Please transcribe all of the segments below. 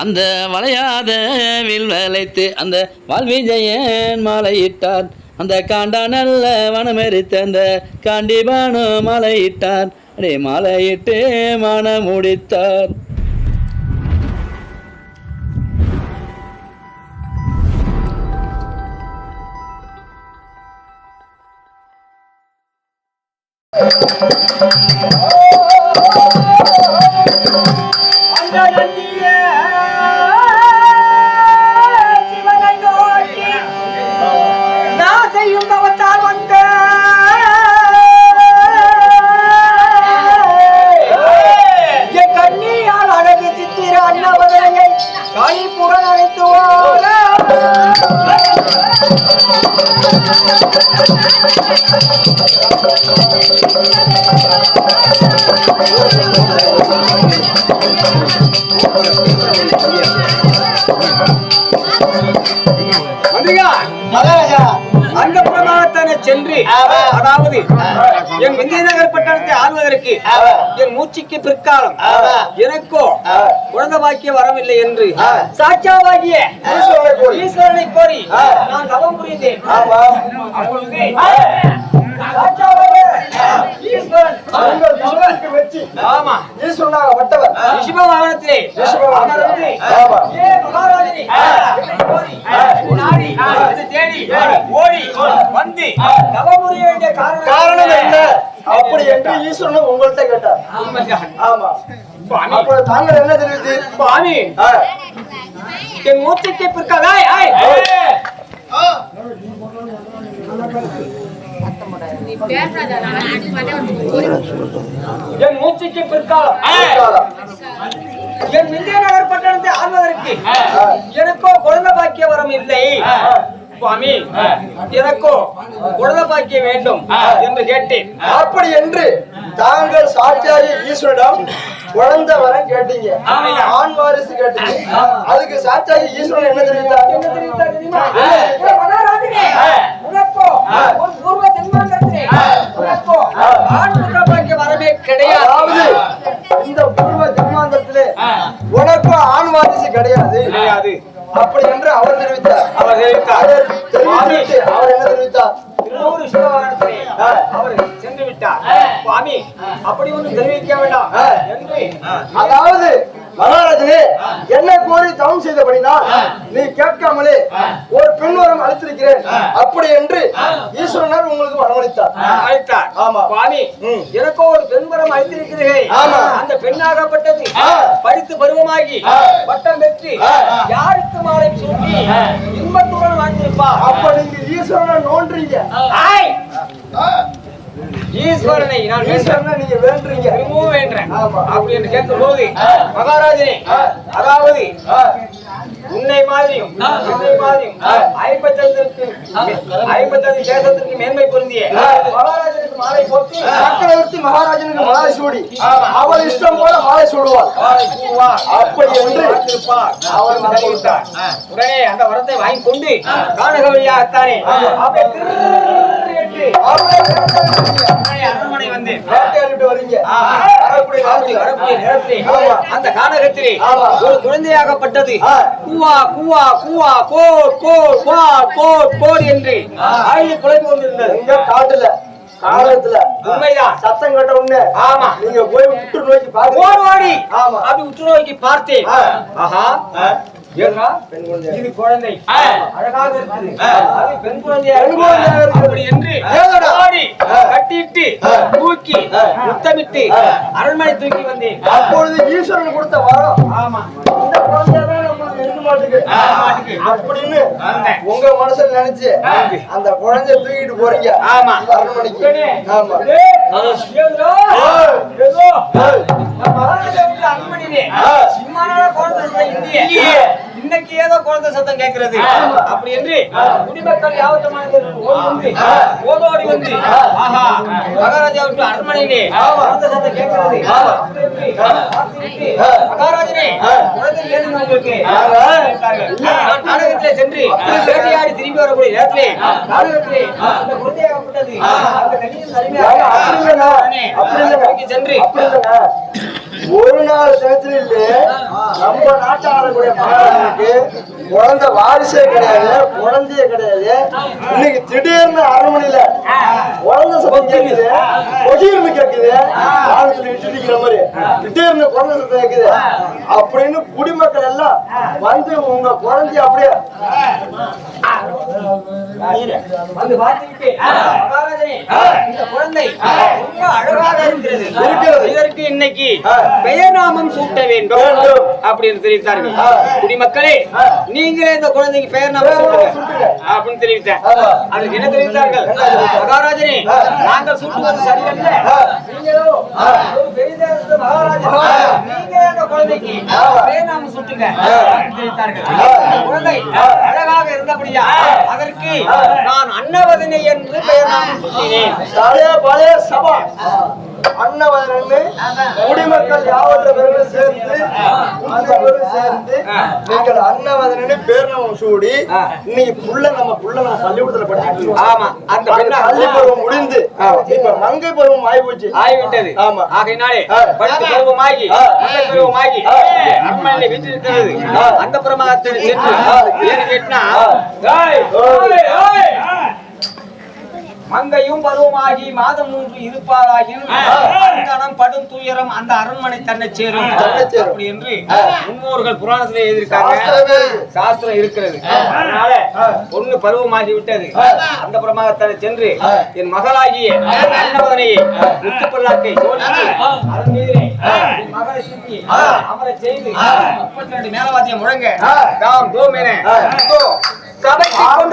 அந்த வளையாத வில் வளைத்து அந்த வால்விஜயன் மாலையிட்டார். அந்த காண்டா நல்ல வனமெரித்த அந்த காண்டிபானு மாலையிட்டார். அடே மாலையிட்டு மனம் முடித்தார் அந்த நந்திய சிவனை நோக்கி நான் செய்யும் தவத்தால் வந்த என் கண்ணியால் அழகு சித்திர அன்னவரையை கழிப்புடன் அழைத்து ஓட மதியா மகாராஜா அந்த பிரமாணத்தான சென்று அதாவது என் விஜயநகர் பட்டணத்தை ஆள்வதற்கு என் மூச்சுக்கு பிற்காலம் எனக்கோ குழந்தை பாக்கிய வரவில்லை என்று சாட்சாவாகிய ஈஸ்வரனை கோரி. நான் தவம் புரிந்தேன். ஈஸ்வரன் ஆமா. ரிஷபவாகனத்திலே. ஓடி, வந்து, வேண்டிய காரணம் என்ன? அப்படி என்று ஈஸ்வரன் உங்கள்கிட்ட கேட்டார். ஆமா. அப்பொழுது தாங்கள் என்ன தெரிவித்து ஆ, என் மூச்சுக்கு பிற்கால ஆய். என் மூச்சுக்கு பிற்காலம். காலம். என் விஜயநகர் பட்டணத்தை ஆள்வதற்கு எனக்கோ குழந்தை பாக்கிய வரம் இல்லை சுவாமி எனக்கோ குழந்தை பாக்கிய வேண்டும் என்று கேட்டேன். அப்படி என்று தாங்கள் சாட்சியாகி ஈஸ்வரிடம் குழந்தை வர கேட்டீங்க. ஆண் வாரிசு கேட்டீங்க. அதுக்கு சாட்சியாகி ஈஸ்வரன் என்ன தெரிவித்தார்? என்ன தெரிவித்தார் தெரியுமா? வரவே கிடையாது அதாவது இந்த பூர்வ ஜென்மாந்தத்திலே உனக்கு ஆண் வாரிசு கிடையாது. கிடையாது. அப்படி என்று அவர் தெரிவித்தார். அவர் தெரிவித்தார். அவர் என்ன தெரிவித்தார்? சென்று விட்டார் சுவாமி அப்படி ஒன்று தெரிவிக்க வேண்டாம். என்று அதாவது மகாராஜனே என்ன கோரி தவம் செய்தபடினால் நீ கேட்காமலே ஒரு பெண் வரம் அளித்திருக்கிறேன் அப்படி என்று ஈஸ்வரனர் உங்களுக்கு வரவழைத்தார் அழைத்தார் ஆமா. சுவாமி. எனக்கோ ஒரு பெண் வரம் அழைத்திருக்கிறீர்கள் ஆமா. அந்த பெண்ணாகப்பட்டது. படித்து பருவமாகி. பட்டம் பெற்று ஆ. யாருக்கு மாலை சூட்டி இன்பத்துடன் வாழ்ந்திருப்பார் அப்ப நீங்க ஈஸ்வரனை நோன்றீங்க! ஈஸ்வரனை நான் வேண்டுறேன். ஈஸ்வரனை நீங்க வேண்டுறீங்க திரும்பவும் வேண்டேன் ஆமா. அப்படி என்று கேட்கும் போது. மகாராஜனே. அதாவது உன்னை மாதிரியும் என்னை மாதிரியும் ஆ. ஐம்பத்தைந்திற்கு ஐம்பத்தைந்து தேசத்திற்கு மேன்மை பொருந்திய. மகாராஜனுக்கு மாலை போட்டு சக்கரவர்த்தி மகாராஜனுக்கு மாலை சூடி. அவள் இஷ்டம் போல மாலை சூடுவார். அப்படி என்று. அவர் அவர் தெரிவித்தார். உடனே அந்த வரத்தை வாங்கி கொண்டு கானக வழியாகத்தானே அரண்மனை. அந்த கானகத்திலே. ஒரு குழந்தையாகப்பட்டது. கூவா கூவா கூவா கோ கோ கோ கோ கோர் என்று ஆயுத குழம்பு கொண்டிருந்தது. காட்டுல? காலத்துல உண்மைதான். சத்தம் கேட்ட உடனே ஆமா. நீங்க போய் உற்று நோக்கி பாருங்க ஓடி ஆமா. அப்படி உற்று நோக்கி பார்த்தேன். ஆஹா. குழந்தை. இது குழந்தை. அழகாக இருக்குது. பெண் குழந்தையா. அப்படி என்று. கட்டிட்டு. தூக்கி. முத்தமிட்டு. அரண்மனை தூக்கி வந்தேன். அப்பொழுது ஈஸ்வரன் கொடுத்த வரம். ஆமா. இந்த இருக்க மாட்டுக்கு. அப்படின்னு. உங்க மனசுல நினைச்சு. அந்த குழந்தைய தூக்கிட்டு போறீங்க ஆமா. உடனே, ஆமா ஏதோ, ஆ. சிம்மானால குழந்தை. இல்லையே. இன்னைக்கு ஏதோ குழந்தை சத்தம் கேட்கிறது. அப்படி என்று குடிமக்கள் யாவத்தமானது வந்து. ஆஹா மகாராஜா விட்டு அரண்மனையிலே. குழந்தை சத்தம் கேட்கிறது. மகாராஜனே. குழந்தை நாடகத்திலே சென்று வேட்டையாடி திரும்பி வரக்கூடிய நேரத்திலே நாடகத்திலே அந்த குழந்தையாகப்பட்டது அந்த அருமையாக சென்று. ஒரு நாள் தினத்துல இல்ல. நம்ம நாட்டு ஆளக்கூடிய மகாராஜனுக்கு குழந்தை வாரிசே கிடையாது குழந்தையே கிடையாது. இன்னைக்கு திடீர்னு அரண்மனையில குழந்தை சத்தம் கேக்குது. பொதிர்னு கேக்குது. வானத்துல இட்டு நிக்கிற மாதிரி. திடீர்னு குழந்தை சத்தம் கேக்குது. அப்படின்னு குடிமக்கள் எல்லாம் வந்து உங்க குழந்தைய அப்படியே வந்து பார்த்துவிட்டு மகாராஜனே இந்த குழந்தை ரொம்ப அழகாக இருக்கிறது. இதற்கு இன்னைக்கு. பெயர் நாமம் சூட்ட வேண்டும். அப்படின்னு தெரிவித்தார்கள். குடிமக்களே. நீங்களே இந்த குழந்தைக்கு பெயர் நாமம் சூட்டுங்க. அப்படின்னு தெரிவித்தேன். அதுக்கு என்ன தெரிவித்தார்கள்? மகாராஜனே. நாங்கள் சூட்டுவது சரியல்ல. குழந்தைக்கு. பெயர் நாமம் சூட்டுங்க. தெரிவித்தார்கள். குழந்தை. அழகாக இருந்தபடியா அதற்கு. நான் அன்னவதனை என்று பெயர் நாமம் சூட்டினேன். பழைய சபா. அன்னவரன்னு குடிமக்கள் சேர்ந்து சேர்ந்து நீங்கள் பேர் நம்ம சூடி இன்னைக்கு புள்ள நம்ம புள்ள நம்ம பள்ளிக்கூடத்துல படிச்சுட்டு ஆமா அந்த பள்ளி பருவம் முடிந்து இப்ப மங்கை பருவம் ஆகிவிட்டது ஆமா. ஆகையினாலே. படித்த பருவமாகி பருவமாகி. அந்த பிரமாதத்தை சென்று. ஏன்னு மங்கையும் பருவமாகி மாதம் மூன்று இருப்பாராகியும் அங்கனம் படும் துயரம் அந்த அரண்மனை தன்னை சேரும். தன்னை. அப்படி என்று முன்னோர்கள் புராணத்திலே எழுதியிருக்காங்க. சாஸ்திரமே இருக்கு. சாஸ்திரம் இருக்கிறது. அதனால பொண்ணு பருவமாகி விட்டது. அந்த பிரமாதத்தை சென்று என் மகளாகிய அன்னவதனையை முத்துப்பல்லாக்கை சோடித்து அதன் என் மகளை சுற்றி அமர செய்து முப்பத்தி ரெண்டு மேலவாத்தியம் முழங்க. தாம் தோம் என சபைக்கு கொண்டு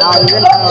نا دلن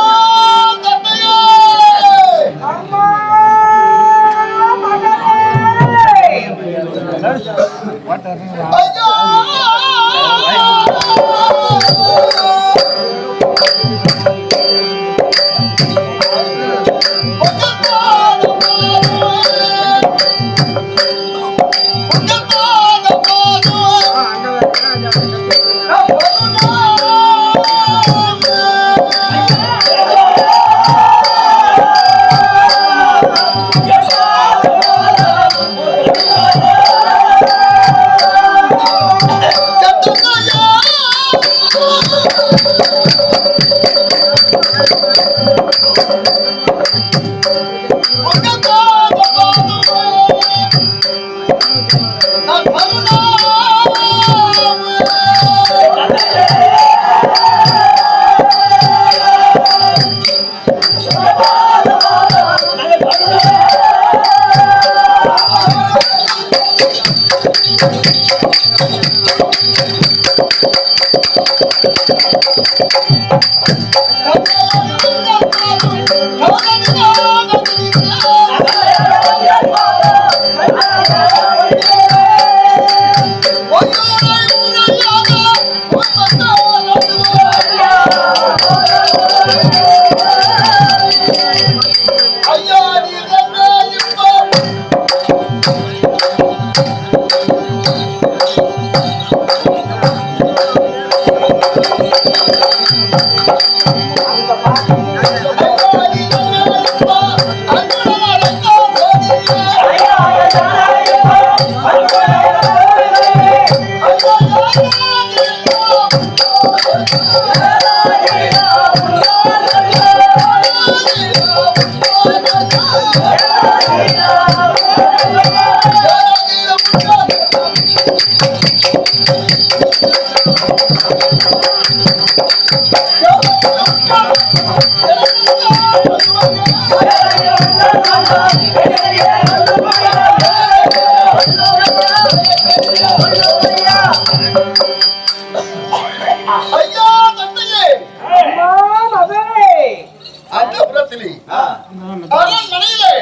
கொண்டிருந்தா உன்னாத Oh, ஐயா அந்தபுரத்திலே அரண்மனையிலே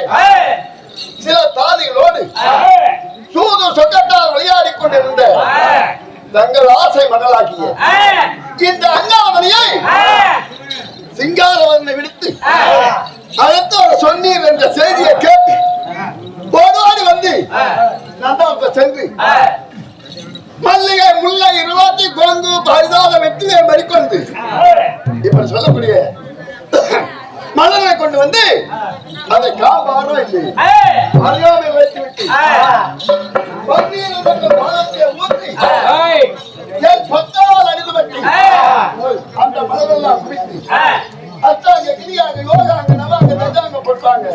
சில தாதிகளோடு சூது சொக்கத்தால் விளையாடிக் கொண்டிருந்த தங்கள் ஆசை மகளாகிய இந்த அண்ணாமணியை சிங்காரவனை விடுத்து அடுத்து அவர் சொன்னீர் என்ற செய்தியை கேட்டு ஓடோடி வந்து நந்தாவுக்கு சென்று மல்லிகை முல்லை இருவாத்தி குழந்து பரிதாத வெற்றியை மறிக்கொண்டு இப்ப சொல்லக்கூடிய மலரை கொண்டு வந்து அதை காப்பாரோ இல்லை. அறியாமை வைத்து விட்டு. ஊற்றி என் பத்தால் அந்த மலரெல்லாம் குடித்து அத்தாங்க கிரியாங்க யோகாங்க நவாங்க தஜாங்க போட்டாங்க.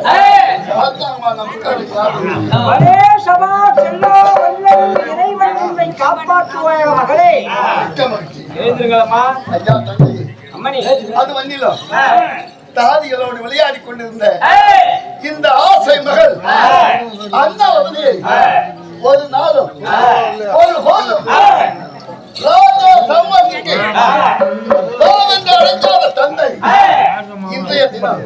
அத்தாங்க நமக்கு சாப்பிடுங்க ஒரே சபா செல்லோ வல்லல் இறைவன் உன்னை காப்பாற்றுவாய மகளே. எழுந்துருங்களம்மா ஐயா தந்தை அம்மணி. அது வண்டியிலும் தாதிகளோடு விளையாடி கொண்டிருந்த இந்த ஆசை மகள் அண்ணாவதியை ஒரு நாளும் ஒரு போதும் ராஜா அழைக்காத தந்தை இன்றைய தினம்.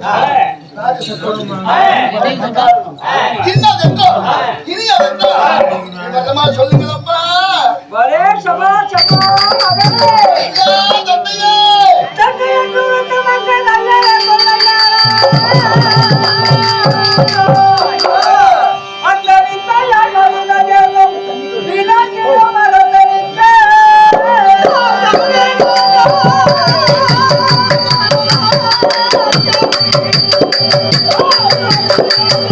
சின்னதென்றோ இனியதென்றோ விதமா சொல்லுங்களப்பா ஒரே சபா சபா தந்தையே. தந்தையே தந்தையே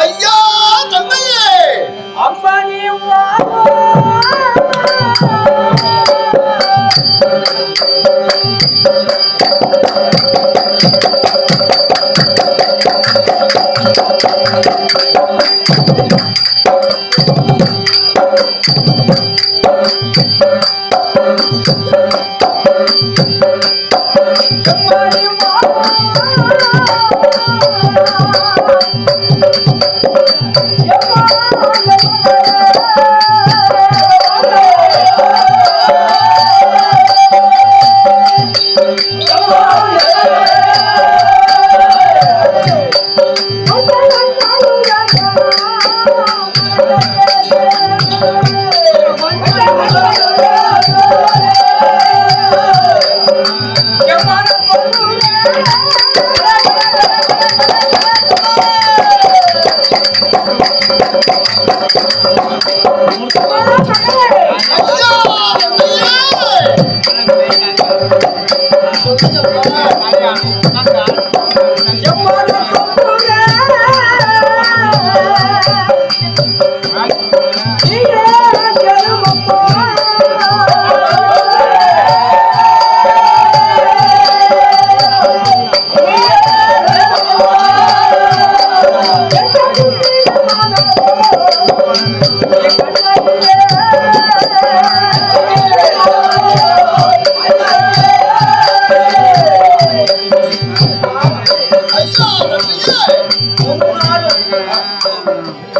అయ్యా కన్నయ్య అమ్మ నీవు Oh Thank you.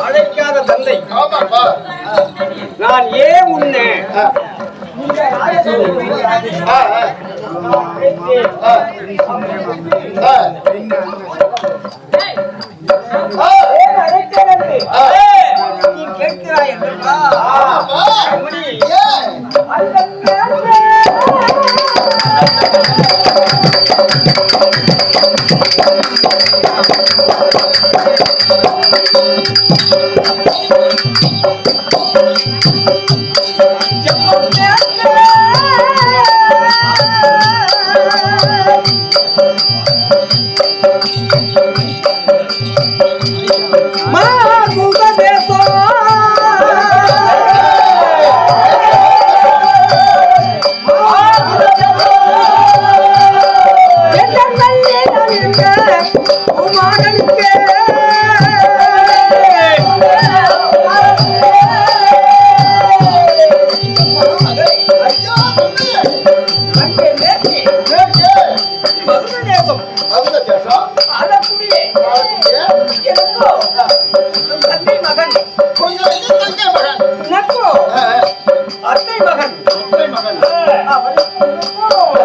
அழைக்காத தந்தை நான் ஏன் உன்னை ஆ நடக்கிறது நீ கேட்கிறாய் என்றா Oh!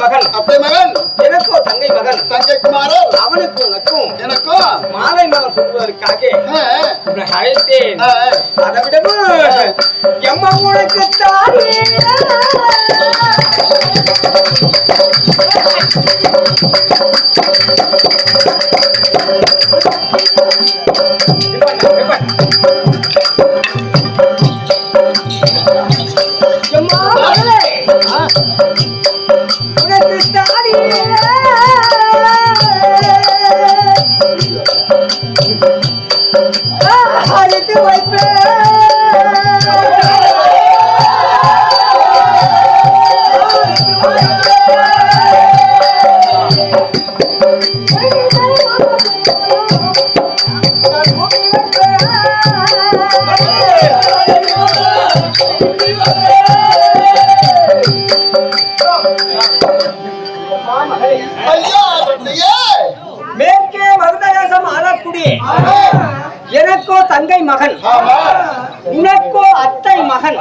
மகன் அத்தை மகன் எனக்கோ தங்கை மகன் தங்கை குமாரர் அவனுக்கும் உனக்கும் எனக்கும் மாலை மகன் சொல்வதற்காக அழைத்தேன் அதை விடவும் எம்மா உனக்கு தாயே எம்மா வைப்பேன். மேற்கே மருதயாசம் ஆளக்கூடிய எனக்கோ தங்கை மகன். உனக்கோ அத்தை மகன்.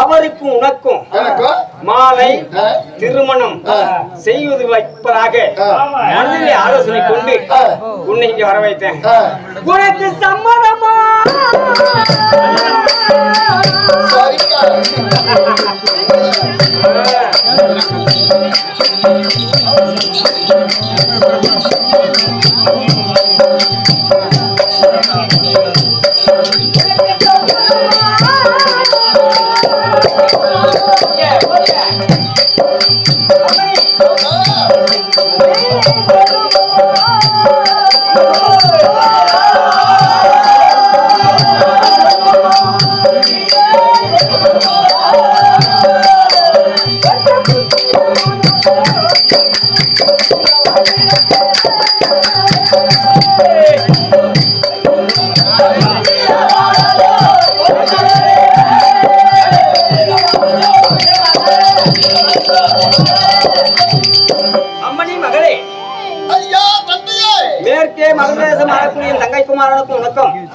அவருக்கும் உனக்கும் மாலை திருமணம். செய்வது வைப்பதாக. மனதிலே ஆலோசனை கொண்டு. உன்னை இங்க வர வைத்தேன் உனக்கு சம்மதமா? சரிக்கா. Oh! மகதேசம் ஆளக்கூடிய என் தங்கை குமாரனுக்கும் உனக்கும்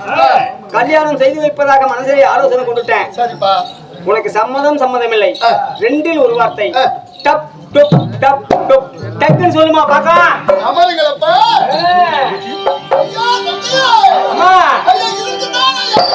கல்யாணம் செய்து வைப்பதாக மனதிலே ஆலோசனை கொண்டுட்டேன். உனக்கு சம்மதம் சம்மதமில்லை. ஆ. ரெண்டில் ஒரு வார்த்தை. டப் டுப். டக்குன்னு சொல்லுமா பாக்கலாம் அமருங்களப்பா